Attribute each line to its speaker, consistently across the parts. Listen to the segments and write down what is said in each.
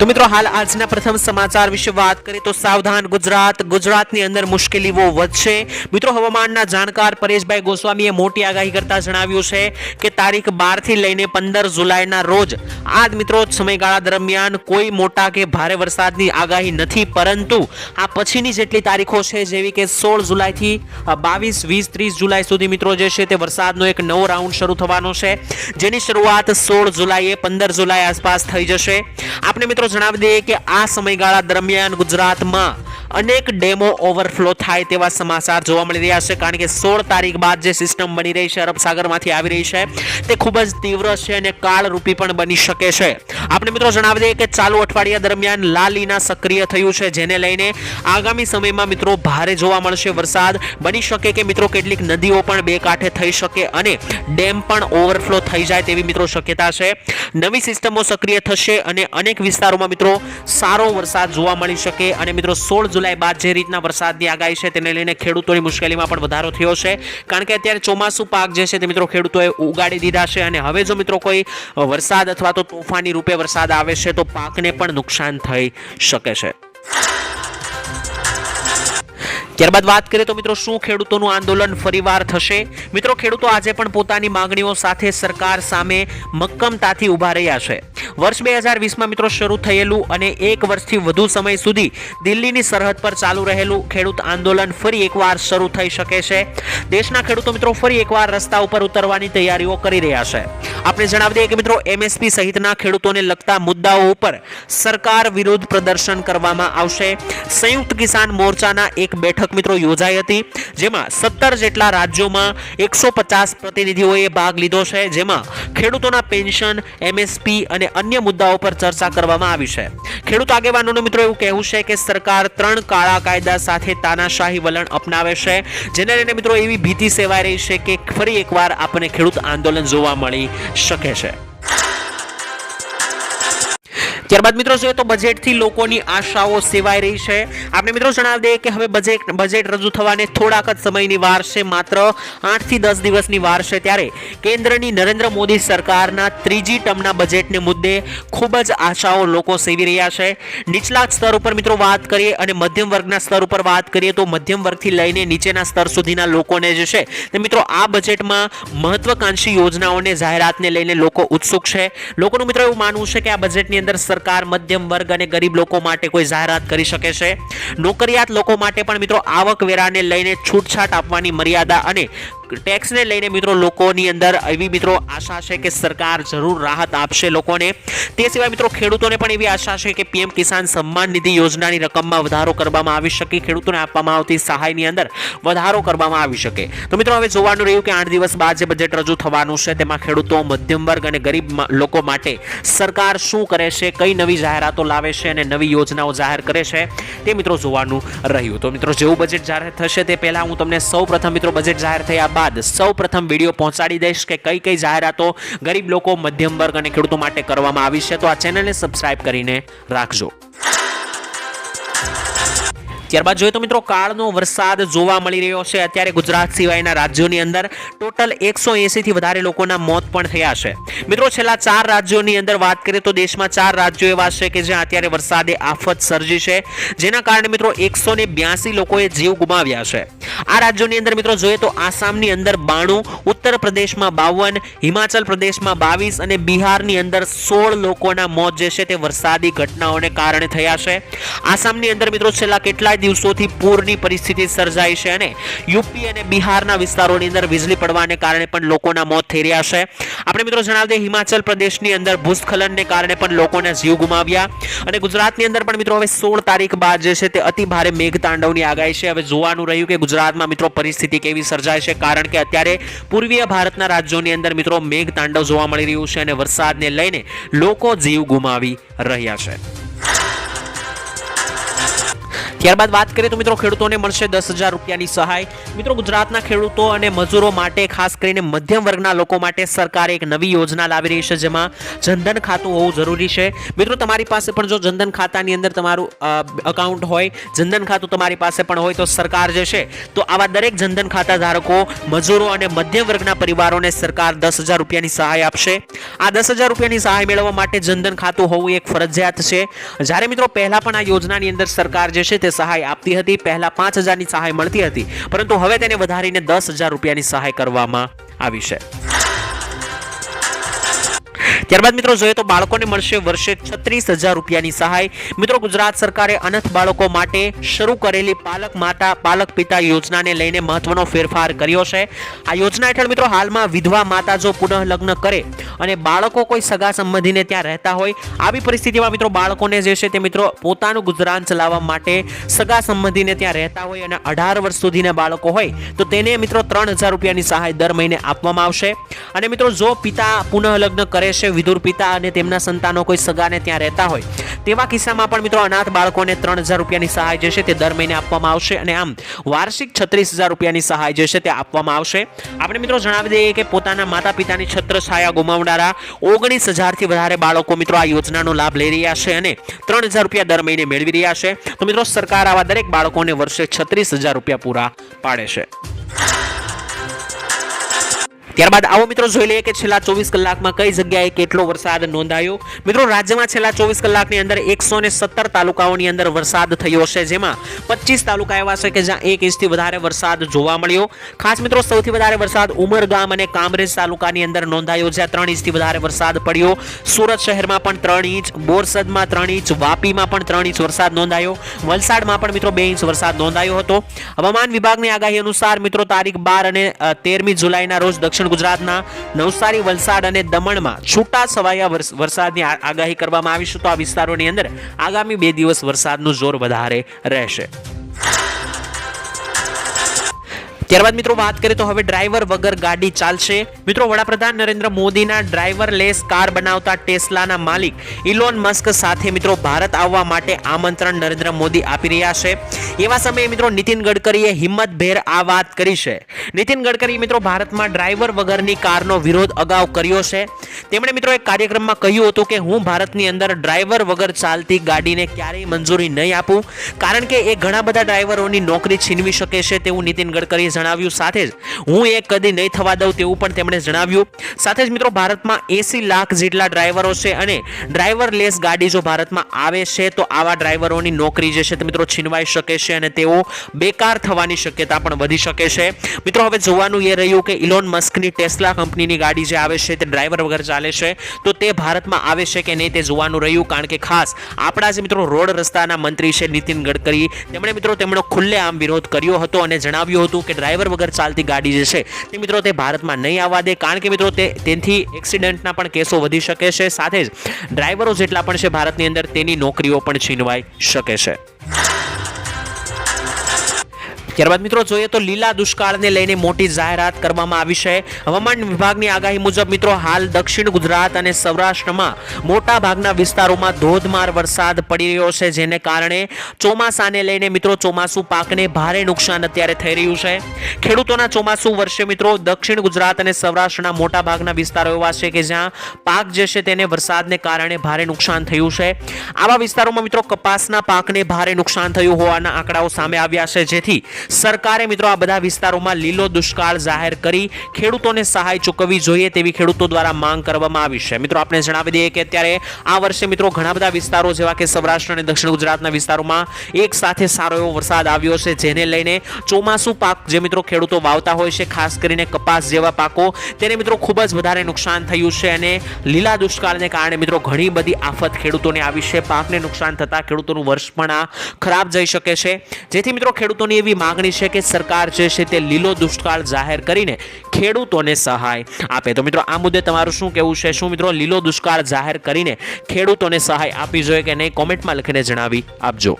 Speaker 1: તો મિત્રો, હાલ આજના પ્રથમ સમાચાર વિશે વાત કરીએ તો સાવધાન ગુજરાત. ગુજરાતની અંદર મુશ્કેલીઓ વધશે. મિત્રો, હવામાનના જાણકાર પરેશભાઈ ગોસ્વામીએ મોટી આગાહી કરતા જણાવ્યું છે કે તારીખ બારથી લઈને પંદર જુલાઈના રોજ આ મિત્રો, સમયગાળા દરમિયાન કોઈ મોટા કે ભારે વરસાદની આગાહી નથી, પરંતુ આ પછીની જેટલી તારીખો છે, જેવી કે સોળ જુલાઈથી બાવીસ, વીસ, ત્રીસ જુલાઈ સુધી મિત્રો જે છે તે વરસાદનો એક નવો રાઉન્ડ શરૂ થવાનો છે. જેની શરૂઆત સોળ જુલાઈએ પંદર જુલાઈ આસપાસ થઈ જશે. આપણે મિત્રો જણાવી દઈએ કે આ સમયગાળા દરમિયાન ગુજરાતમાં અનેક ડેમો ઓવરફ્લો થાય તેવા સમાચાર જોવા મળી રહ્યા છે, કારણ કે સોળ તારીખ બાદ જે સિસ્ટમ બની રહી છે, અરબ સાગરમાંથી આવી રહી છે, તે ખૂબ જ તીવ્ર છે અને કાળરૂપી પણ બની શકે છે. આપણે મિત્રો જણાવી દઈએ કે ચાલુ અઠવાડિયા દરમિયાન લાલીના સક્રિય થયું છે, જેને લઈને આગામી સમયમાં મિત્રો ભારે જોવા મળશે વરસાદ. બની શકે કે મિત્રો કેટલીક નદીઓ પણ બે કાંઠે થઈ શકે અને ડેમ પણ ઓવરફ્લો થઈ જાય તેવી મિત્રો શક્યતા છે. નવી સિસ્ટમો સક્રિય થશે અને અનેક વિસ્તારોમાં મિત્રો સારો વરસાદ જોવા મળી શકે અને મિત્રો સોળ જુલાઈ બાદ જે રીતના વરસાદની આગાહી છે તેને લઈને ખેડૂતોની મુશ્કેલીમાં પણ વધારો થયો છે. કારણ કે અત્યારે ચોમાસું પાક જે છે તે મિત્રો ખેડૂતોએ ઉગાડી દીધા છે અને હવે જો મિત્રો કોઈ વરસાદ અથવા તો તોફાની રૂપે વરસાદ આવે છે તો પાકને પણ નુકસાન થઈ શકે છે. ત્યારબાદ વાત કરીએ તો મિત્રો શું ખેડૂતોનું આંદોલન ફરીવાર થશે? મિત્રો, ખેડૂતો આજે પણ પોતાની માંગણીઓ સાથે સરકાર સામે મક્કમતાથી ઊભા રહ્યા છે. વર્ષ બે હજાર વીસમાં મિત્રો શરૂ થયેલું અને એક વર્ષથી વધુ સમય સુધી દિલ્હીની સરહદ પર ચાલુ રહેલું ખેડૂત આંદોલન ફરી એકવાર શરૂ થઈ શકે છે. દેશના ખેડૂતો મિત્રો ફરી એકવાર રસ્તા ઉપર ઉતરવાની તૈયારીઓ કરી રહ્યા છે. આપણે જણાવી દઈએ કે મિત્રો એમએસપી સહિતના ખેડૂતોને લગતા મુદ્દાઓ ઉપર સરકાર વિરુદ્ધ પ્રદર્શન કરવામાં આવશે. સંયુક્ત કિસાન મોરચાના એક બેઠક મિત્રો યોજાઈ હતી, જેમાં સત્તર જેટલા રાજ્યોમાં એકસો પચાસ પ્રતિનિધિઓએ ભાગ લીધો છે, જેમાં ખેડૂતોના પેન્શન એમએસપી અને અન્ય મુદ્દાઓ પર ચર્ચા કરવામાં આવી છે. ખેડૂત આગેવાનોનું મિત્રો એવું કહેવું છે કે સરકાર ત્રણ કાળા કાયદા સાથે તાનાશાહી વલણ અપનાવે છે, જેને લઈને મિત્રો એવી ભીતિ સેવાઈ રહી છે કે ફરી એકવાર આપણને ખેડૂત આંદોલન જોવા મળી શકે છે. ત્યારબાદ મિત્રો જોઈએ તો બજેટથી લોકોની આશાઓ સેવાઈ રહી છે. આપણે મિત્રો જણાવી દઈએ કે હવે બજેટ બજેટ રજૂ થવાને થોડાક જ સમયની વાર છે. માત્ર આઠથી દસ દિવસની વાર છે ત્યારે કેન્દ્રની નરેન્દ્ર મોદી સરકારના ત્રીજી ટર્મના બજેટને મુદ્દે ખૂબ જ આશાઓ લોકો સેવી રહ્યા છે. નીચલા સ્તર ઉપર મિત્રો વાત કરીએ અને મધ્યમ વર્ગના સ્તર ઉપર વાત કરીએ તો મધ્યમ વર્ગથી લઈને નીચેના સ્તર સુધીના લોકોને જે છે તે મિત્રો આ બજેટમાં મહત્વકાંક્ષી યોજનાઓને, જાહેરાતને લઈને લોકો ઉત્સુક છે. લોકોનું મિત્રો એવું માનવું છે કે આ બજેટની અંદર સરકાર મધ્યમ વર્ગ અને ગરીબ લોકો માટે કોઈ જાહેરાત કરી શકે છે? નોકરિયાત લોકો માટે પણ મિત્રો આવકવેરાને લઈને છૂટછાટ આપવાની મર્યાદા અને ટેક્સને લઈને મિત્રો લોકોની અંદર એવી મિત્રો આશા છે કે સરકાર જરૂર રાહત આપશે લોકોને. તે સિવાય મિત્રો ખેડૂતોને પણ એવી આશા છે કે પીએમ કિસાન સન્માન નિધિ યોજનાની રકમમાં વધારો કરવામાં આવી શકે, ખેડૂતોને આપવામાં આવતી સહાયની અંદર વધારો કરવામાં આવી શકે. તો મિત્રો હવે જોવાનું રહ્યું કે આઠ દિવસ બાદ જે બજેટ રજૂ થવાનું છે, તેમાં ખેડૂતો, મધ્યમ વર્ગ અને ગરીબ લોકો માટે સરકાર શું કરે છે, કઈ નવી જાહેરાતો લાવે છે અને નવી યોજનાઓ જાહેર કરે છે, તે મિત્રો જોવાનું રહ્યું. તો મિત્રો જેવું બજેટ જાહેર થશે તે પહેલાં હું તમને સૌ પ્રથમ મિત્રો બજેટ જાહેર થયા બાદ સૌ પ્રથમ વીડિયો પહોંચાડી દઈશ કે કઈ કઈ જાહેરાતો ગરીબ લોકો મધ્યમ વર્ગ અને ખેડૂતો માટે કરવામાં આવી છે. તો આ ચેનલને સબસ્ક્રાઇબ કરીને રાખજો. ત્યારબાદ જોઈએ તો મિત્રો, કાળનો વરસાદ જોવા મળી રહ્યો છે. અત્યારે ગુજરાત સિવાયના રાજ્યોની અંદર ટોટલ એકસો એંસીથી વધારે લોકોના મોત પણ થયા છે. મિત્રો, છેલ્લા ચાર રાજ્યોની અંદર વાત કરીએ તો દેશમાં ચાર રાજ્યો એવા છે કે જ્યાં અત્યારે વરસાદે આફત સર્જી છે. જેના કારણે મિત્રો, એકસો ને બ્યાસી લોકોએ જીવ ગુમાવ્યા છે. આ રાજ્યોની અંદર મિત્રો, જોઈએ તો આસામની અંદર બાણું, ઉત્તર પ્રદેશમાં બાવન, હિમાચલ પ્રદેશમાં બાવીસ અને બિહારની અંદર સોળ લોકોના મોત જે છે તે વરસાદી ઘટનાઓને કારણે થયા છે. આસામની અંદર મિત્રો, છેલ્લા કેટલાય દિવસોથી પૂરની પરિસ્થિતિ સર્જાઈ છે અને યુપી અને બિહારના વિસ્તારોની અંદર વીજળી પડવાને કારણે પણ લોકોના મોત થઈ રહ્યા છે. આપણે મિત્રો જણાવી દઈએ, હિમાચલ પ્રદેશની અંદર ભૂસ્ખલનને કારણે પણ લોકોના જીવ ગુમાવ્યા અને ગુજરાતની અંદર પણ મિત્રો હવે સોળ તારીખ બાદ જે છે તે અતિ ભારે મેઘતાંડવની આગાહી છે. હવે જોવાનું રહ્યું કે ગુજરાતમાં મિત્રો પરિસ્થિતિ કેવી સર્જાય છે, કારણ કે અત્યારે પૂર્વીય ભારતના રાજ્યોની અંદર મિત્રો મેઘતાંડવ જોવા મળી રહ્યું છે અને વરસાદને લઈને લોકો જીવ ગુમાવી રહ્યા છે. ત્યારબાદ વાત કરીએ તો મિત્રો ખેડૂતોને મળશે દસ હજાર રૂપિયાની સહાય. મિત્રો ગુજરાતના ખેડૂતો અને મજૂરો માટે ખાસ કરીને મધ્યમ વર્ગના લોકો માટે સરકારે એક નવી યોજના લાવી રહી છે જેમાં જનધન ખાતું હોવું જરૂરી છે. મિત્રો તમારી પાસે પણ જો જનધન ખાતાની અંદર તમારું અકાઉન્ટ હોય, જનધન ખાતું તમારી પાસે પણ હોય તો સરકાર જે છે, તો આવા દરેક જનધન ખાતા ધારકો મજૂરો અને મધ્યમ વર્ગના પરિવારોને સરકાર દસ હજાર રૂપિયાની સહાય આપશે. આ દસ હજાર રૂપિયાની સહાય મેળવવા માટે જનધન ખાતું હોવું એક ફરજિયાત છે. જ્યારે મિત્રો પહેલાં પણ આ યોજનાની અંદર સરકાર જે છે તે સહાય આપતી હતી, પહેલા પાંચ હજારની સહાય મળતી હતી, પરંતુ હવે તેને વધારીને દસ હજાર રૂપિયાની સહાય કરવામાં આવી છે. ત્યારબાદ મિત્રો જોઈએ તો બાળકોને મળશે વર્ષે છત્રીસ હજાર રૂપિયાની સહાય. મિત્રો, ગુજરાત સરકારે અનાથ બાળકો માટે શરૂ કરેલી પાલક માતા, પાલક પિતા યોજનાને લઈને મહત્વનો ફેરફાર કર્યો છે. આ યોજના હેઠળ મિત્રો હાલમાં વિધવા માતા જો પુનઃ લગ્ન કરે અને બાળકો કોઈ સગા સંબંધીને ત્યાં રહેતા હોય, આવી પરિસ્થિતિમાં મિત્રો બાળકોને જે છે તે મિત્રો પોતાનું ગુજરાન ચલાવવા માટે સગા સંબંધીને ત્યાં રહેતા હોય અને અઢાર વર્ષ સુધીના બાળકો હોય, તો તેને મિત્રો ત્રણ હજાર રૂપિયાની સહાય દર મહિને આપવામાં આવશે. અને મિત્રો, જો પિતા પુનઃ લગ્ન કરે છે વિધુર પિતા અને તેમના સંતાનો કોઈ સગાને ત્યાં રહેતા હોય. તેવા કિસ્સામાં પણ મિત્રો અનાથ બાળકોને ત્રણ હજાર રૂપિયાની સહાય જે છે તે દર મહિને આપવામાં આવશે અને આમ વાર્ષિક છત્રીસ હજાર રૂપિયાની સહાય જે છે તે આપવામાં આવશે. આપણે મિત્રો જણાવી દઈએ કે પોતાના માતા પિતાની છત્ર છાયા ગુમાવનારા ઓગણીસ હજારથી વધારે બાળકો મિત્રો આ યોજનાનો લાભ લઈ રહ્યા છે અને ત્રણ હજાર રૂપિયા દર મહિને મેળવી રહ્યા છે. તો મિત્રો સરકાર આવા દરેક બાળકોને વર્ષે છત્રીસ હજાર રૂપિયા પૂરા પાડે છે. ત્યારબાદ આવો મિત્રો જોઈ લઈએ કે છેલ્લા ચોવીસ કલાકમાં કઈ જગ્યાએ કેટલો વરસાદ નોંધાયો? મિત્રો, રાજ્યમાં છેલ્લા ચોવીસ કલાકની અંદર એકસો સત્તર તાલુકાઓની અંદર વરસાદ થયો છે જેમાં પચીસ તાલુકા એવા છે કે જ્યાં એક ઇંચથી વધારે વરસાદ જોવા મળ્યો. ખાસ મિત્રો, સૌથી વધારે વરસાદ ઉમરગામ અને કામરેજ તાલુકાની અંદર નોંધાયો, જ્યાં ત્રણ ઇંચથી વધારે વરસાદ પડ્યો. સુરત શહેરમાં પણ ત્રણ ઇંચ, બોરસદમાં ત્રણ ઇંચ, વાપીમાં પણ ત્રણ ઇંચ વરસાદ નોંધાયો. વલસાડમાં પણ મિત્રો બે ઇંચ વરસાદ નોંધાયો હતો. હવામાન વિભાગની આગાહી અનુસાર મિત્રો, તારીખ બાર અને તેરમી જુલાઈના રોજ દક્ષિણ ગુજરાતના નવસારી, વલસાડ અને દમણમાં છૂટા છવાયા વરસાદની આગાહી કરવામાં આવી છે. તો આ વિસ્તારોની અંદર આગામી બે દિવસ વરસાદનું જોર વધારે રહેશે. ત્યારબાદ મિત્રો વાત કરીએ તો હવે ડ્રાઈવર વગર ગાડી ચાલશે. મિત્રો વડાપ્રધાન નરેન્દ્ર મોદીના ડ્રાઈવરલેસ કાર બનાવતા ટેસ્લાના માલિક ઇલોન મસ્ક સાથે મિત્રો ભારત આવવા માટે આમંત્રણ નરેન્દ્ર મોદી આપી રહ્યા છે. એવા સમયે મિત્રો નીતિન ગડકરીએ હિંમતભેર આ વાત કરી છે. નીતિન ગડકરી મિત્રો ભારતમાં ડ્રાઈવર વગરની કારનો વિરોધ અગાઉ કર્યો છે. તેમણે મિત્રો એક કાર્યક્રમમાં કહ્યું હતું કે હું ભારતની અંદર ડ્રાઈવર વગર ચાલતી ગાડીને ક્યારેય મંજૂરી નહીં આપું. કારણ કે એ ઘણા બધા ડ્રાઈવરોની નોકરી છીનવી શકે છે તેવું નીતિન ગડકરીએ જણાવ્યું સાથે જ હું એ કદી નહીં થવા દઉં તેવું પણ તેમણે જણાવ્યું. સાથે જ મિત્રો, ભારતમાં એસી લાખ જેટલા ડ્રાઈવરો છે અને ડ્રાઈવરલેસ ગાડી જો ભારતમાં આવે છે, તો આવા ડ્રાઈવરોની નોકરી જે છે તે મિત્રો છીનવાઈ શકે છે અને તેઓ બેકાર થવાની શક્યતા પણ વધી શકે છે. મિત્રો, હવે જોવાનું એ રહ્યું કે ઇલોન મસ્કની ટેસ્લા કંપનીની ગાડી જે આવે છે તે ડ્રાઈવર વગર ચાલે છે, તો તે ભારતમાં આવે છે કે નહીં તે જોવાનું રહ્યું. કારણ કે ખાસ આપણા જે મિત્રો રોડ રસ્તાના મંત્રી છે નીતિન ગડકરી, તેમણે મિત્રો તેમનો ખુલ્લેઆમ વિરોધ કર્યો હતો અને જણાવ્યું હતું કે ડ્રાઈવર વગર ચાલતી ગાડી જે છે, તે મિત્રો તે ભારતમાં નહીં આવવા દે. કારણ કે મિત્રો તે, તેનાથી એક્સિડન્ટના પણ કેસો વધી શકે છે. સાથે જ ડ્રાઈવરો જેટલા પણ છે ભારતની અંદર, તેની નોકરીઓ પણ છીનવાઈ શકે છે. ત્યારબાદ મિત્રો જોઈએ તો લીલા દુષ્કાળને લઈને મોટી જાહેરાત કરવામાં આવી છે. હવામાન વિભાગની આગાહી મુજબ મિત્રો હાલ દક્ષિણ ગુજરાત અને સૌરાષ્ટ્રમાં મોટા ભાગના વિસ્તારોમાં ધોધમાર વરસાદ પડી રહ્યો છે, જેને કારણે ચોમાસાને લઈને મિત્રો ચોમાસું પાકને ભારે નુકસાન અત્યારે થઈ રહ્યું છે. ખેડૂતોના ચોમાસું વર્ષે મિત્રો દક્ષિણ ગુજરાત અને સૌરાષ્ટ્રના મોટા ભાગના વિસ્તારો એવા છે કે જ્યાં પાક જે છે તેને વરસાદને કારણે ભારે નુકસાન થયું છે. આવા વિસ્તારોમાં મિત્રો કપાસના પાકને ભારે નુકસાન થયું હોવાના આંકડાઓ સામે આવ્યા છે, જેથી સરકારે મિત્રો આ બધા વિસ્તારોમાં લીલો દુષ્કાળ જાહેર કરી ખેડૂતોને સહાય ચૂકવવી જોઈએ તેવી ખેડૂતો દ્વારા માંગ કરવામાં આવી છે. મિત્રો આપણે જણાવી દઈએ કે અત્યારે આ વર્ષે મિત્રો ઘણા બધા વિસ્તારો જેવા કે સૌરાષ્ટ્ર અને દક્ષિણ ગુજરાતના વિસ્તારોમાં એક સાથે સારો એવો વરસાદ આવ્યો છે, જેને લઈને ચોમાસું પાક જે મિત્રો ખેડૂતો વાવતા હોય છે, ખાસ કરીને કપાસ જેવા પાકો, તેને મિત્રો ખૂબ જ વધારે નુકસાન થયું છે અને લીલા દુષ્કાળને કારણે મિત્રો ઘણી બધી આફત ખેડૂતોને આવી છે. પાકને નુકસાન થતાં ખેડૂતોનું વર્ષ પણ આ ખરાબ જઈ શકે છે. જેથી મિત્રો ખેડૂતોની એવી માંગણી છે કે સરકાર જે છે તે લીલો દુષ્કાળ જાહેર કરીને ખેડૂતોને સહાય આપે. તો મિત્રો, આ મુદ્દે તમારું શું કહેવું છે? શું મિત્રો, લીલો દુષ્કાળ જાહેર કરીને ખેડૂતોને સહાય આપવી જોઈએ કે નહીં? કોમેન્ટમાં લખીને જણાવી આપજો.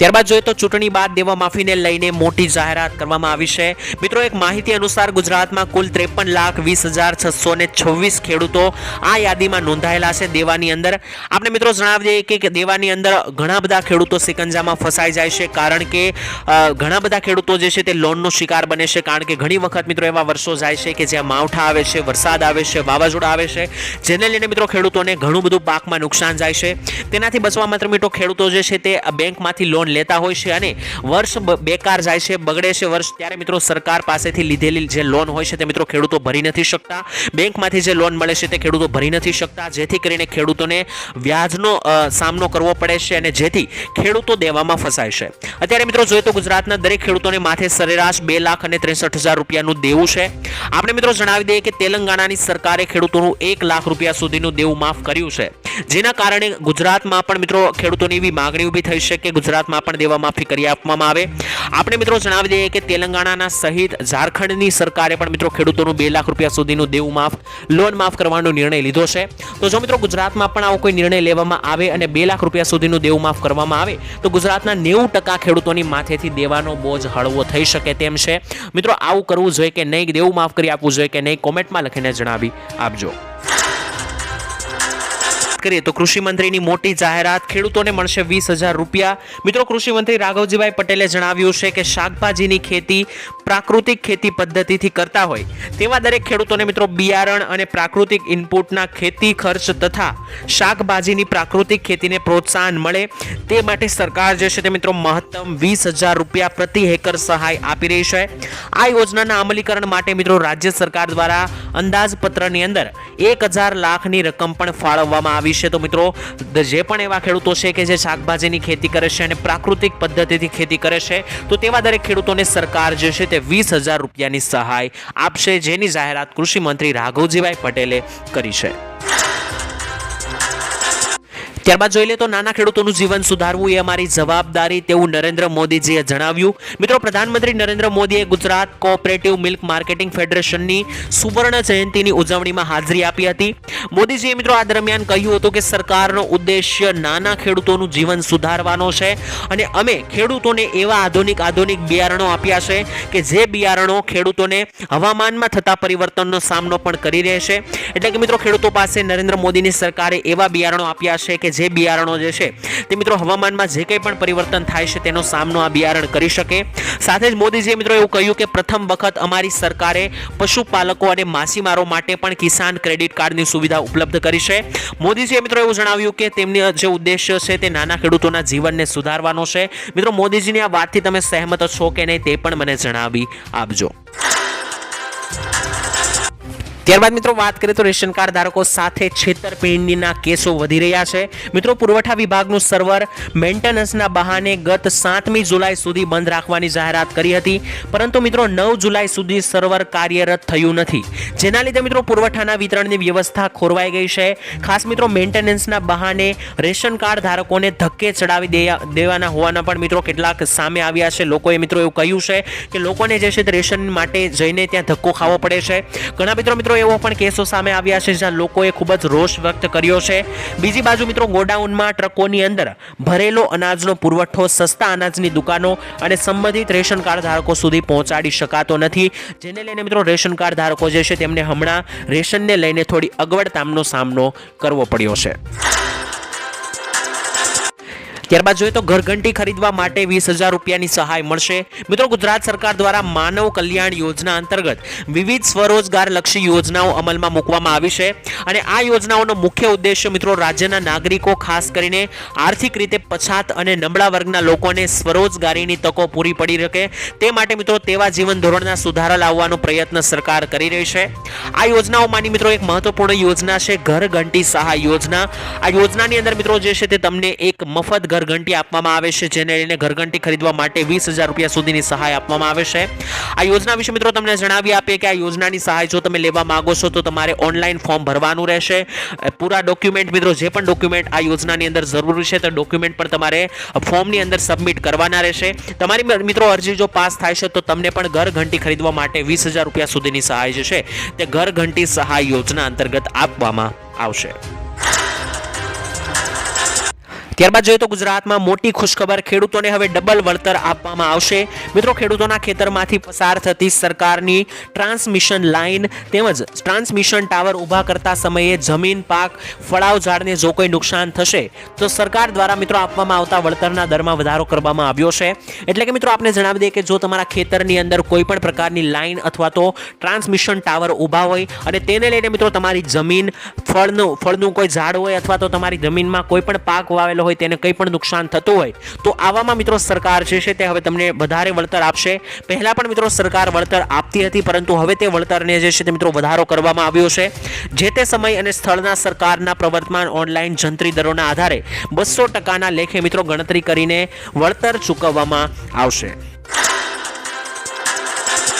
Speaker 1: ત્યારબાદ જોઈએ તો ચૂંટણી બાદ દેવા માફીને લઈને મોટી જાહેરાત કરવામાં આવી છે. મિત્રો, એક માહિતી અનુસાર ગુજરાતમાં કુલ ત્રેપન લાખ વીસ હજાર છસો ને છવ્વીસ ખેડૂતો આ યાદીમાં નોંધાયેલા છે દેવાની અંદર. આપણે મિત્રો જણાવી દઈએ કે- દેવાની અંદર ઘણા બધા ખેડૂતો સિકંજામાં ફસાઈ જાય છે કારણ કે ઘણા બધા ખેડૂતો જે છે તે લોનનો શિકાર બને છે કારણ કે ઘણી વખત મિત્રો એવા વર્ષો જાય છે કે જ્યાં માવઠા આવે છે, વરસાદ આવે છે, વાવાઝોડા આવે છે, જેને લઈને મિત્રો ખેડૂતોને ઘણું બધું પાકમાં નુકસાન જાય છે. તેનાથી બચવા માત્ર મિત્રો ખેડૂતો જે છે તે બેંકમાંથી લોન લેતા હોય છે અને વર્ષ બેકાર જાય છે, બગડે છે વર્ષ, ત્યારે મિત્રો સરકાર પાસેથી લીધેલી જે લોન હોય છે તે મિત્રો ખેડૂતો ભરી નથી શકતા. બેંકમાંથી જે લોન મળે છે તે ખેડૂતો ભરી નથી શકતા. જેથી કરીને ખેડૂતોને વ્યાજનો સામનો કરવો પડે છે અને જેથી ખેડૂતો દેવામાં ફસાય છે. અત્યારે મિત્રો જોઈએ તો ગુજરાતના દરેક ખેડૂતોને માથે સરેરાશ બે લાખ અને ત્રેસઠ હજાર રૂપિયાનું દેવું છે. આપણે મિત્રો જણાવી દઈએ કે તેલંગાણાની સરકારે ખેડૂતોનું એક લાખ રૂપિયા સુધીનું દેવું માફ કર્યું છે. જેના કારણે ગુજરાતમાં પણ મિત્રો ખેડૂતોની એવી માગણી ઊભી થઈ છે કે ગુજરાતમાં પણ દેવા માફી કરી આપવામાં આવે. આપણે મિત્રો જણાવી દઈએ કે તેલંગાણાના સહિત ઝારખંડની સરકારે પણ મિત્રો ખેડૂતોનું બે લાખ રૂપિયા સુધીનું દેવું માફ, લોન માફ કરવાનો નિર્ણય લીધો છે. તો જો મિત્રો ગુજરાતમાં પણ આવો કોઈ નિર્ણય લેવામાં આવે અને બે લાખ રૂપિયા સુધીનું દેવું માફ કરવામાં આવે, તો ગુજરાતના નેવું ટકા ખેડૂતોની માથેથી દેવાનો બોજ હળવો થઈ શકે તેમ છે. મિત્રો આવું કરવું જોઈએ કે નહીં, દેવું માફ કરી આપવું જોઈએ કે નહીં, કોમેન્ટમાં લખીને જણાવી આપજો. કરીએ તો કૃષિમંત્રીની મોટી જાહેરાત, ખેડૂતોને મળશે વીસ હજાર રૂપિયા. મિત્રો કૃષિમંત્રી રાઘવજીભાઈ પટેલે જણાવ્યું છે કે શાકભાજીની ખેતી પ્રાકૃતિક ખેતી પદ્ધતિથી કરતા હોય. તેવા દરેક ખેડૂતોને મિત્રો, બિયારણ અને પ્રાકૃતિક ઇનપુટના ખેતી ખર્ચ તથા શાકભાજીની પ્રાકૃતિક ખેતીને પ્રોત્સાહન મળે તે માટે સરકાર જે છે તે મિત્રો, મહત્તમ વીસ હજાર રૂપિયા પ્રતિ હેકર સહાય આપી રહી છે. આ યોજનાના અમલીકરણ માટે મિત્રો, રાજ્ય સરકાર દ્વારા અંદાજપત્રની અંદર એક હજાર લાખની રકમ પણ ફાળવવામાં આવી છે. તો મિત્રો જે પણ એવા ખેડૂતો છે કે જે શાકભાજીની ખેતી કરે છે અને પ્રાકૃતિક પદ્ધતિથી ખેતી કરે છે, તો તેવા દરેક ખેડૂતોને સરકાર જે છે તે વીસ હજાર રૂપિયાની સહાય આપશે, જેની જાહેરાત કૃષિ મંત્રી રાઘવજીભાઈ પટેલે કરી છે. ત્યારબાદ જોઈ લે તો નાના ખેડૂતોનું જીવન સુધારવું એ અમારી જવાબદારી, તેવું નરેન્દ્ર મોદીજીએ જણાવ્યું. મિત્રો, પ્રધાનમંત્રી નરેન્દ્ર મોદીએ ગુજરાત કોઓપરેટિવ મિલ્ક માર્કેટિંગ ફેડરેશનની સુવર્ણ જયંતિની ઉજવણીમાં હાજરી આપી હતી. મોદીજીએ મિત્રો, આ દરમિયાન કહ્યું હતું કે સરકારનો ઉદ્દેશ્ય નાના ખેડૂતોનું જીવન સુધારવાનો છે અને અમે ખેડૂતોને એવા આધુનિક આધુનિક બિયારણો આપ્યા છે કે જે બિયારણો ખેડૂતોને હવામાનમાં થતા પરિવર્તનનો સામનો પણ કરી રહેશે એટલે કે મિત્રો, ખેડૂતો પાસે નરેન્દ્ર મોદીની સરકારે એવા બિયારણો આપ્યા છે કે જે બિયારણો જે છે, તે મિત્રો હવામાનમાં જે કંઈ પણ પરિવર્તન થાય છે, તેનો સામનો આ બિયારણ કરી શકે. સાથે જ મોદીજીએ મિત્રો એવું કહ્યું કે પ્રથમ વખત અમારી સરકારે પશુપાલકો અને માછીમારો માટે પણ કિસાન ક્રેડિટ કાર્ડની સુવિધા ઉપલબ્ધ કરી છે. મોદીજીએ મિત્રો એવું જણાવ્યું કે તેમની જે ઉદ્દેશ્ય છે, તે નાના ખેડૂતોના જીવનને સુધારવાનો છે. મિત્રો મોદીજીની આ વાતથી તમે સહેમત છો કે નહીં, તે પણ મને જણાવી આપજો. ત્યારબાદ મિત્રો વાત કરીએ તો રેશન કાર્ડ ધારકો સાથે છેતરપિંડીના કેસો વધી રહ્યા છે. મિત્રો, પુરવઠા વિભાગનું સર્વર મેન્ટેનન્સના બહાને ગત સાતમી જુલાઈ સુધી બંધ રાખવાની જાહેરાત કરી હતી. પરંતુ મિત્રો, નવ જુલાઈ સુધી સર્વર કાર્યરત થયું નથી. જેના લીધે મિત્રો, પુરવઠાના વિતરણની વ્યવસ્થા ખોરવાઈ ગઈ છે. ખાસ મિત્રો, મેન્ટેનન્સના બહાને રેશન કાર્ડ ધારકોને ધક્કે ચડાવી દેવાના હોવાના પણ મિત્રો કેટલાક સામે આવ્યા છે. લોકોએ મિત્રો એવું કહ્યું છે કે લોકોને જે છે રેશન માટે જઈને ત્યાં ધક્કો ખાવો પડે છે. ઘણા મિત્રો મિત્રો એવો પણ કેસો સામે આવ્યા છે જ્યાં લોકોએ ખૂબ જ રોષ વ્યક્ત કર્યો છે. બીજી બાજુ મિત્રો, ગોડાઉનમાં ટ્રકોની અંદર ભરેલો અનાજનો પુરવઠો, સસ્તા અનાજની દુકાનો અને સંબંધિત રેશન કાર્ડ ધારકો સુધી પહોંચાડી શકાતો નથી. જેને લઈને મિત્રો, રેશન કાર્ડ ધારકો જે છે, તેમને હમણાં રેશનને લઈને થોડી અગવડતાનો સામનો કરવો પડ્યો છે. ત્યારબાદ જોઈએ તો ઘરઘંટી ખરીદવા માટે વીસ હજાર રૂપિયાની સહાય મળશે. મિત્રો, ગુજરાત સરકાર દ્વારા માનવ કલ્યાણ યોજના અંતર્ગત વિવિધ સ્વરોજગાર લક્ષી યોજનાઓ અમલમાં મૂકવામાં આવી છે અને આ યોજનાઓનો મુખ્ય ઉદ્દેશ્ય, મિત્રો, રાજ્યના નાગરિકો, ખાસ કરીને આર્થિક રીતે પછાત અને નબળા વર્ગના લોકોને સ્વરોજગારીની તકો પૂરી પડી શકે. તે માટે, મિત્રો, તેવા જીવન ધોરણના સુધારા લાવવાનો પ્રયત્ન સરકાર કરી રહી છે. આ યોજનાઓમાંની, મિત્રો, એક મહત્વપૂર્ણ યોજના છે ઘર ઘંટી સહાય યોજના. આ યોજનાની અંદર, મિત્રો, જે છે તે તમને એક મફત ઘરઘંટી આપવામાં આવે છે, જેને લઈને ઘરઘંટી ખરીદવા માટે વીસ હજાર રૂપિયા સુધીની સહાય આપવામાં આવે છે. આ યોજના વિશે મિત્રો તમને જણાવી આપીએ કે આ યોજનાની સહાય જો તમે લેવા માંગો છો, તો તમારે ઓનલાઈન ફોર્મ ભરવાનું રહેશે. પૂરા ડોક્યુમેન્ટ મિત્રો, જે પણ ડોક્યુમેન્ટ આ યોજનાની અંદર જરૂરી છે, તે ડોક્યુમેન્ટ પણ તમારે ફોર્મની અંદર સબમિટ કરવાના રહેશે. તમારી મિત્રો અરજી જો પાસ થાય છે, તો તમને પણ ઘર ઘંટી ખરીદવા માટે વીસ હજાર રૂપિયા સુધીની સહાય જે છે, તે ઘર ઘંટી સહાય યોજના અંતર્ગત આપવામાં આવશે. ત્યારબાદ જોઈએ તો ગુજરાતમાં મોટી ખુશખબર ખેડૂતોને હવે ડબલ વળતર આપવામાં આવશે. મિત્રો, ખેડૂતોના ખેતરમાંથી પસાર થતી સરકારની ટ્રાન્સમિશન લાઇન તેમજ ટ્રાન્સમિશન ટાવર ઊભા કરતા સમયે જમીન, પાક, ફળાવ, ઝાડને જો કોઈ નુકસાન થશે, તો સરકાર દ્વારા મિત્રો આપવામાં આવતા વળતરના દરમાં વધારો કરવામાં આવ્યો છે. એટલે કે મિત્રો, આપને જણાવી દઈએ કે જો તમારા ખેતરની અંદર કોઈ પણ પ્રકારની લાઇન અથવા તો ટ્રાન્સમિશન ટાવર ઊભા હોય અને તેને લઈને મિત્રો તમારી જમીન, ફળનું ફળનું કોઈ ઝાડ હોય અથવા તો તમારી જમીનમાં કોઈ પણ પાક વાવેલો હોય તેને કંઈ પણ નુકસાન થતું હોય, તો આવામાં મિત્રો સરકાર જે છે તે હવે તમને વધારે વળતર આપશે. પહેલાં પણ મિત્રો સરકાર વળતર આપતી હતી, પરંતુ હવે તે વળતરને જે છે તે મિત્રો વધારો કરવામાં આવ્યો છે. જે તે સમય અને સ્થળના સરકારના પ્રવર્તમાન ઓનલાઈન જંત્રી દરોના આધારે બસો ટકાના લેખે મિત્રો ગણતરી કરીને વળતર ચૂકવવામાં આવશે.